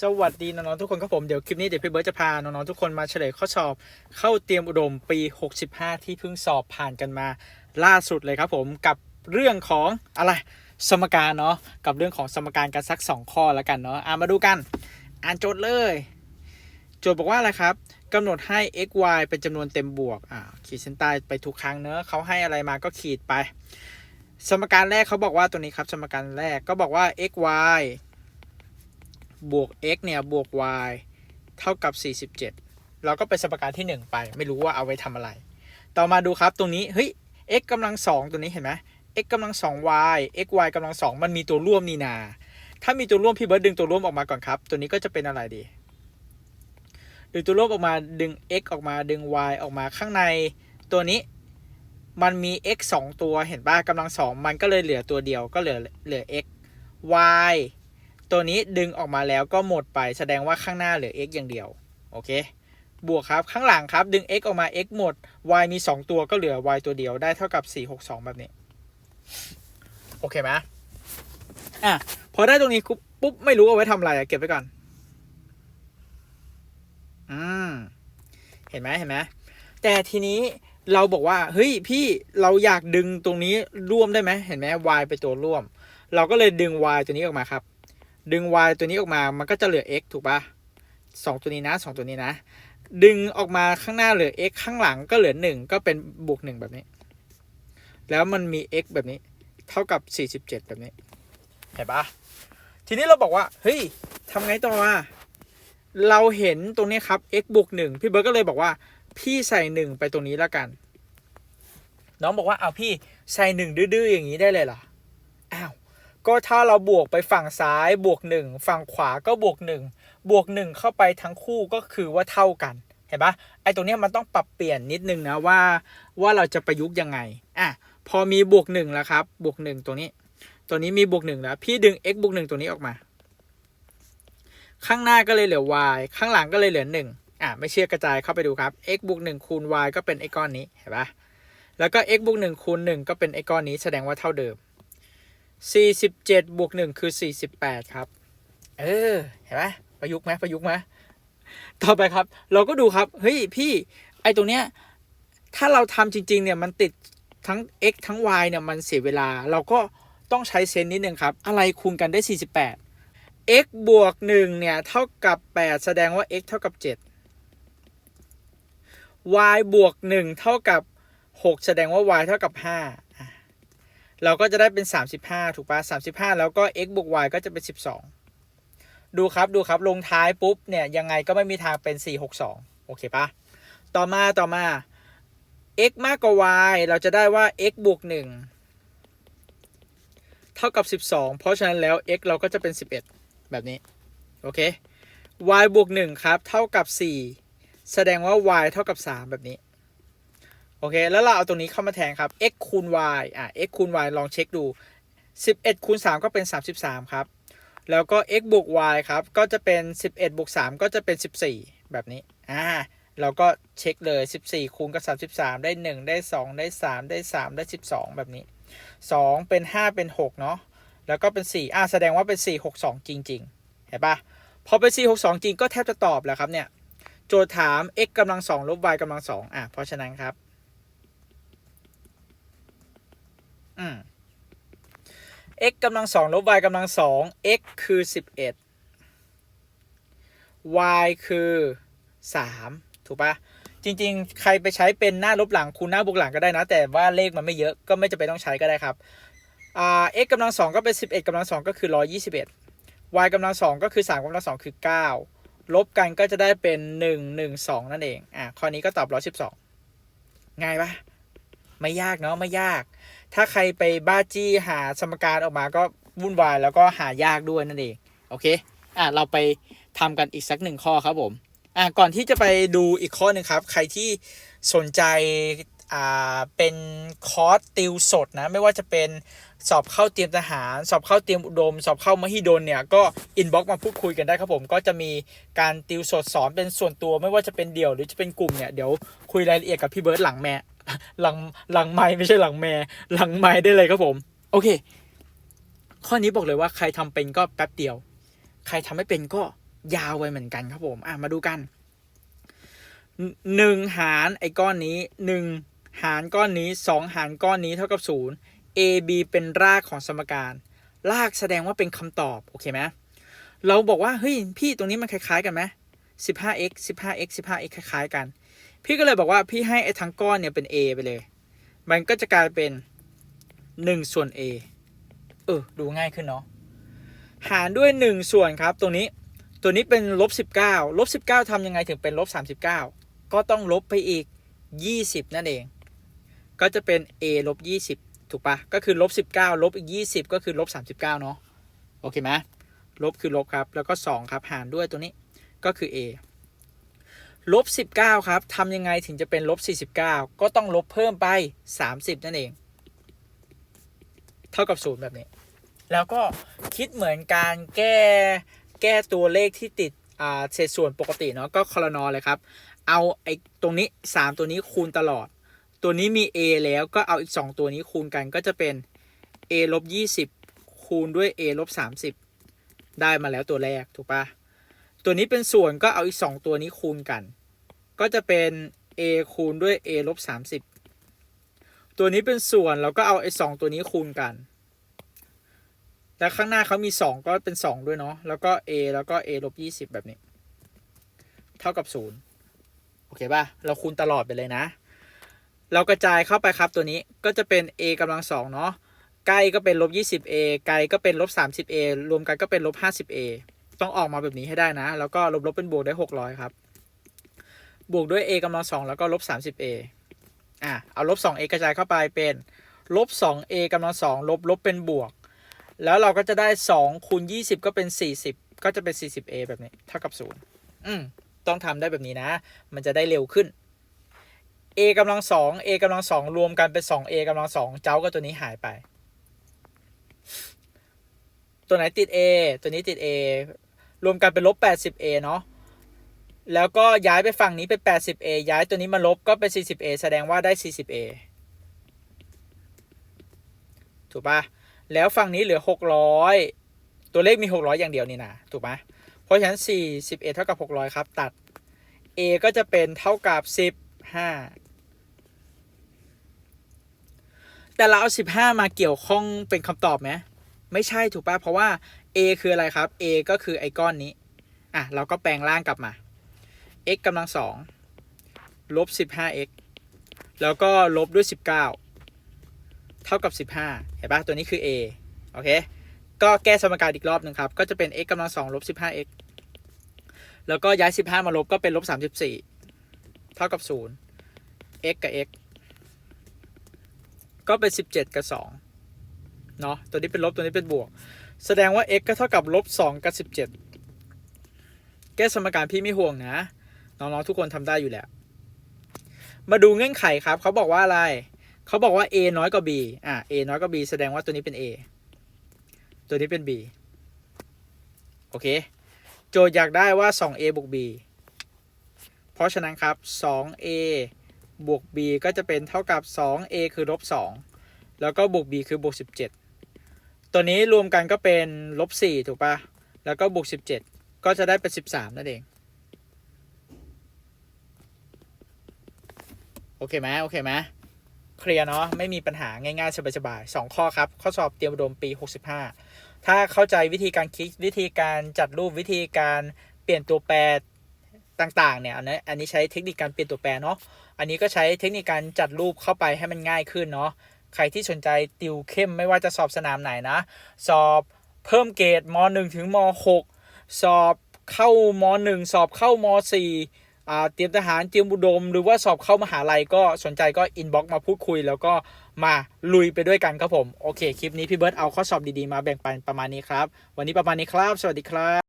สวัสดีน้องๆทุกคนครับผม เดี๋ยวคลิปนี้เดี๋ยวพี่เบิร์ตจะพาน้องๆทุกคนมาเฉลยข้อสอบ เข้าเตรียมอุดมปี 65 ที่เพิ่งสอบผ่านกันมาล่าสุดเลยครับผมกับเรื่องของอะไรสมการเนาะกับเรื่องของสมการกันสัก 2 ข้อแล้วกันเนาะอะมาดูกัน อ่านโจทย์เลย โจทย์บอกว่าอะไรครับกำหนดให้ x y เป็นจำนวนเต็มบวกอ่าขีดเส้นใต้ไปทุกครั้งเนอะเขาให้อะไรมาก็ขีดไป สมการแรกเขาบอกว่าตัวนี้ครับ สมการแรกก็บอกว่า x y บวก x เนี่ย บวก y เท่ากับ 47 เราก็เป็นสมการที่ 1 ไป ไม่รู้ว่าเอาไว้ทำอะไร ต่อมาดูครับตรงนี้ เฮ้ย x กำลัง 2 ตัวนี้เห็นไหม x กำลัง 2 y x y กำลัง 2 มันมีตัวร่วมนี่นา ถ้ามีตัวร่วมพี่เบิร์ดดึงตัวร่วมออกมาก่อนครับ ตัวนี้ก็จะเป็นอะไรดี ดึงตัวร่วมออกมาดึง x ออกมาดึง y ออกมาข้างในตัวนี้มันมี x 2 ตัวเห็นป่ะกำลัง 2 มันก็เลยเหลือตัวเดียวก็เหลือเหลือ x y ตัวนี้ดึงออกมาแล้วก็หมดไปแสดงว่าข้างหน้าเหลือ x อย่างเดียว โอเค บวกครับข้างหลังครับ ดึง x ออกมา x หมด y มี 2 ตัวก็เหลือ y ตัวเดียวได้เท่ากับ 462 แบบนี้ โอเคไหมอะ พอได้ตรงนี้ปุ๊บ ไม่รู้เอาไว้ทำอะไรเก็บไว้ก่อน อืม เห็นไหมเห็นไหมแต่ทีนี้เราบอกว่า เฮ้ยพี่เราอยากดึงตรงนี้ร่วมได้ไหมเห็นไหม y ไปตัวร่วม เราก็เลยดึง y ตัวนี้ออกมาครับ ดึง y ตัวนี้ออกมามันก็จะเหลือ x ถูกปะสองตัวนี้นะสองตัวนี้นะ ดึงออกมาข้างหน้าเหลือ x ข้างหลังก็เหลือหนึ่งก็เป็นบวกหนึ่งแบบนี้ แล้วมันมี x แบบนี้ เท่ากับ47แบบนี้ เห็นปะทีนี้เราบอกว่า เฮ้ยทำไงต่อวะเราเห็นตรงนี้ครับ x บวกหนึ่งพี่เบิร์ก็เลยบอกว่า พี่ใส่หนึ่งไปตรงนี้แล้วกัน น้องบอกว่าเอาพี่ใส่หนึ่งดื้อๆอย่างนี้ได้เลยเหรอ อ้าว ก็ถ้าเราบวกไปฝั่งซ้ายบวกหนึ่งฝั่งขวาก็บวกหนึ่งบวกหนึ่งเข้าไปทั้งคู่ก็คือว่าเท่ากันเห็นปะไอ้ตรงนี้มันต้องปรับเปลี่ยนนิดนึงนะว่าว่าเราจะประยุกต์ยังไงอะพอมีบวกหนึ่งแล้วครับบวกหนึ่งตัวนี้ ตัวนี้มีบวกหนึ่งแล้วพี่ดึง x บวกหนึ่งตัวนี้ออกมา ข้างหน้าก็เลยเหลือ y ข้างหลังก็เลยเหลือหนึ่งอะไม่เชื่อกระจายเข้าไปดูครับ x บวกหนึ่งคูณ y ก็เป็นไอ้ก้อนนี้เห็นปะแล้วก็ x บวกหนึ่งคูณหนึ่งก็เป็นไอ้ก้อนนี้แสดงว่าเท่าเดิม 47บวก1คือ48ครับ เออ เห็นไหมประยุกต์ไหมประยุกต์ไหมต่อไปครับ เราก็ดูครับ เฮ้ย พี่ ไอตรงเนี้ย ถ้าเราทำจริง ๆ เนี่ย มันติดทั้ง x ทั้ง y เนี่ย มันเสียเวลา เราก็ต้องใช้เซนนิดนึงครับ อะไรคูณกันได้ 48 x บวก1เนี่ย เท่ากับ 8 แสดงว่า x เท่ากับ 7 y บวก 1 เท่ากับ 6 แสดงว่า y เท่ากับ 5 เราก็จะได้เป็น 35 ถูกปะ35 แล้วก็ x บวก y ก็จะเป็น 12 ดูครับดูครับลงท้ายปุ๊บเนี่ยยังไงก็ไม่มีทางเป็น 462 โอเคปะต่อมาต่อมา x มากกว่า y เราจะได้ว่า x บวก 1 เท่ากับ 12 เพราะฉะนั้นแล้ว x เราก็จะเป็น 11 แบบนี้ โอเค y บวก 1 ครับ เท่ากับ 4 แสดงว่า y เท่ากับ 3 แบบนี้ โอเค แล้วเราเอาตรงนี้เข้ามาแทนครับ x คูณ y อะ x คูณ y ลองเช็คดู 11คูณ3ก็เป็น 33 ครับ แล้วก็ x บวก y ครับ ก็จะเป็น 11บวก3ก็จะเป็น 14 แบบนี้ อ่า เราก็เช็คเลย 14คูณกับ33 ได้ 1 ได้ 2 ได้ 3 ได้ 3 ได้ 12 แบบนี้ 2 เป็น 5 เป็น 6 เนาะ แล้วก็เป็น 4 อ่าแสดงว่าเป็น 4 6 2 จริง ๆ เห็นปะพอเป็น 4 6 2 จริงก็แทบจะตอบแล้วครับเนี่ย โจทย์ถาม x กำลัง2ลบ y กำลัง2อะเพราะฉะนั้นครับ อืม x กำลังสองลบ y กำลังสอง x คือสิบเอ็ด y คือสามถูกปะจริง ๆ ใครไปใช้เป็นหน้าลบหลังคูณหน้าบวกหลังก็ได้นะ แต่ว่าเลขมันไม่เยอะก็ไม่จะเป็นต้องใช้ก็ได้ครับอ่า x กำลังสองก็เป็นสิบเอ็ดกำลังสองก็คือร้อยี่สิบเอ็ด y กำลังสองก็คือสามกำลังสองคือเก้าลบกันก็จะได้เป็นหนึ่งหนึ่งสองนั่นเองอะข้อนี้ก็ตอบร้อยสิบสองง่ายปะไม่ยากเนาะไม่ยาก ถ้าใครไปบ้าจี้หาสมการออกมาก็วุ่นวายแล้วก็หายากด้วยนั่นเอง โอเค อะเราไปทำกันอีกสักหนึ่งข้อครับผม อะก่อนที่จะไปดูอีกข้อหนึ่งครับ ใครที่สนใจอ่าเป็นคอร์สติวสดนะ ไม่ว่าจะเป็นสอบเข้าเตรียมทหาร สอบเข้าเตรียมอุดม สอบเข้ามหิดลเนี่ยก็อินบ็อกมาพูดคุยกันได้ครับผม ก็จะมีการติวสดสอนเป็นส่วนตัว ไม่ว่าจะเป็นเดี่ยวหรือจะเป็นกลุ่มเนี่ยเดี๋ยวคุยรายละเอียดกับพี่เบิร์ดหลังแม่ หลังหลังไม้ไม่ใช่หลังแม่หลังไม้ได้เลยครับผม โอเค ข้อนี้บอกเลยว่าใครทำเป็นก็แป๊บเดียว ใครทำไม่เป็นก็ยาวไปเหมือนกันครับผม อะมาดูกันหนึ่งหารไอ้ก้อนนี้หนึ่งหารก้อนนี้สองหารก้อนนี้เท่ากับศูนย์ a b เป็นรากของสมการ รากแสดงว่าเป็นคำตอบ โอเคไหมเราบอกว่า เฮ้ย พี่ตรงนี้มันคล้าย ๆ กันไหม 15x 15x 15x คล้าย ๆ กัน พี่ก็เลยบอกว่าพี่ให้ไอ้ทั้งก้อนเนี่ยเป็น a ไปเลย มันก็จะกลายเป็น1ส่วน a เออดูง่ายขึ้นเนาะหารด้วย 1 ส่วนครับ ตรงนี้ตัวนี้เป็นลบ19ลบ19ทำยังไงถึงเป็นลบ39 ก็ต้องลบไปอีก 20 นั่นเอง ก็จะเป็น a ลบ20 ถูกปะก็คือลบ19ลบอีก 20 ก็คือลบ39 เนาะโอเคไหมลบคือลบครับ แล้วก็ 2 ครับ หารด้วยตัวนี้ก็คือ a ลบ19 ครับทำยังไงถึงจะเป็นลบ49 ก็ต้องลบเพิ่มไป 30 นั่นเอง เท่ากับ 0 แบบนี้ แล้วก็คิดเหมือนการแก้แก้ตัวเลขที่ติดอ่าเศษส่วนปกติเนาะก็คอรนอเลยครับ เอาไอ้ตรงนี้ 3 ตัวนี้คูณตลอด ตัวนี้มี a แล้วก็เอาอีก 2 ตัวนี้คูณกันก็จะเป็น a ลบ20 คูณด้วย a ลบ30 ได้มาแล้วตัวแรกถูกปะ ตัวนี้เป็นส่วนก็เอาอีก 2 ตัวนี้คูณกัน ก็จะเป็น a คูณด้วย a ลบ30 ตัวนี้เป็นส่วนเราก็เอาไอ้สตัวนี้คูณกันแล้วข้างหน้าเขามี 2 ก็เป็น 2 ด้วยเนาะ แล้วก็ a แล้วก็ a ลบ20 แบบนี้ เท่ากับ 0 โอเคป่ะ เราคูณตลอดไปเลยนะ เรากระจายเข้าไปครับตัวนี้ ก็จะเป็น a กำลังสองเนาะ ใกล้ก็เป็นลบ 20a ไกลก็เป็นลบ 30a รวมกันก็เป็นลบ 50a ต้องออกมาแบบนี้ให้ได้นะ แล้วก็ลบลบเป็นบวกได้ 600 ครับ บวกด้วย a กำลังสองแล้วก็ลบ 30a อะเอาลบ 2a กระจายเข้าไปเป็นลบ 2a กำลังสองลบลบเป็นบวก แล้วเราก็จะได้2คูณ20 ก็เป็น 40 ก็จะเป็น 40a แบบนี้เท่ากับ 0 อืมต้องทำได้แบบนี้นะ มันจะได้เร็วขึ้น a กำลังสอง a กำลังสองรวมกันเป็น 2a กำลังสองเจ้าก็ตัวนี้หายไป ตัวไหนติด a ตัวนี้ติด a รวมกันเป็นลบ 80a เนาะแล้วก็ย้ายไปฝั่งนี้เป็น 80a ย้ายตัวนี้มาลบก็เป็น 40a แสดงว่าได้ 40a ถูกปะแล้วฝั่งนี้เหลือ 600 ตัวเลขมี 600 อย่างเดียวนี่นะถูกปะเพราะฉะนั้น41เท่ากับ 600 ครับ ตัด a ก็จะเป็นเท่ากับ 15 แต่เราเอา 15 มาเกี่ยวข้องเป็นคำตอบไหมไม่ใช่ถูกปะเพราะว่า a คืออะไรครับ a ก็คือไอ้ก้อนนี้ อะ เราก็แปลงร่างกลับมา x กำลังสองลบ 15x แล้วก็ลบด้วย 19 เท่ากับ 15 เห็นปะตัวนี้คือ a โอเค ก็แก้สมการอีกรอบหนึ่งครับ ก็จะเป็น x กำลังสองลบ 15x แล้วก็ย้าย 15 มาลบก็เป็นลบ 34 เท่ากับ 0 x กับ x ก็เป็น 17 กับ 2 เนาะตัวนี้เป็นลบ ตัวนี้เป็นบวก แสดงว่า x ก็เท่ากับลบ2กับ17 แก้สมการพี่ไม่ห่วงนะ น้องๆทุกคนทำได้อยู่แล้ว มาดูเงื่อนไขครับ เขาบอกว่าอะไร เขาบอกว่า a น้อยกว่า b อะ a น้อยกว่า b แสดงว่าตัวนี้เป็น a ตัวนี้เป็น b โอเค โจทย์อยากได้ว่า 2a บวก b เพราะฉะนั้นครับ 2a บวก b ก็จะเป็นเท่ากับ 2a คือลบ2แล้วก็บวก b คือบวก17 ตัวนี้รวมกันก็เป็นลบ4ถูกปะแล้วก็บวก17ก็จะได้เป็น13นั่นเอง โอเคไหมโอเคไหมเคลียร์เนาะไม่มีปัญหาง่ายๆ สบายๆสองข้อครับ ข้อสอบเตรียมอุดมปี 65 ถ้าเข้าใจวิธีการคิดวิธีการจัดรูปวิธีการเปลี่ยนตัวแปรต่างๆเนี่ยอันนี้อันนี้ใช้เทคนิคการเปลี่ยนตัวแปรเนาะอันนี้ก็ใช้เทคนิคการจัดรูปเข้าไปให้มันง่ายขึ้นเนาะ ใครที่สนใจติวเข้มไม่ว่าจะสอบสนามไหนนะ สอบเพิ่มเกรดม .1 ถึงม .6 สอบเข้าม1สอบเข้าม4อ่เตรียมทหารเตรียมบุดม หรือว่าสอบเข้ามหาลัยก็สนใจก็อินบ็อกมาพูดคุย แล้วก็มาลุยไปด้วยกันครับผม โอเค คลิปนี้พี่เบิร์ตเอาข้อสอบดีๆ มาแบ่งปันประมาณนี้ครับ วันนี้ประมาณนี้ครับ สวัสดีครับ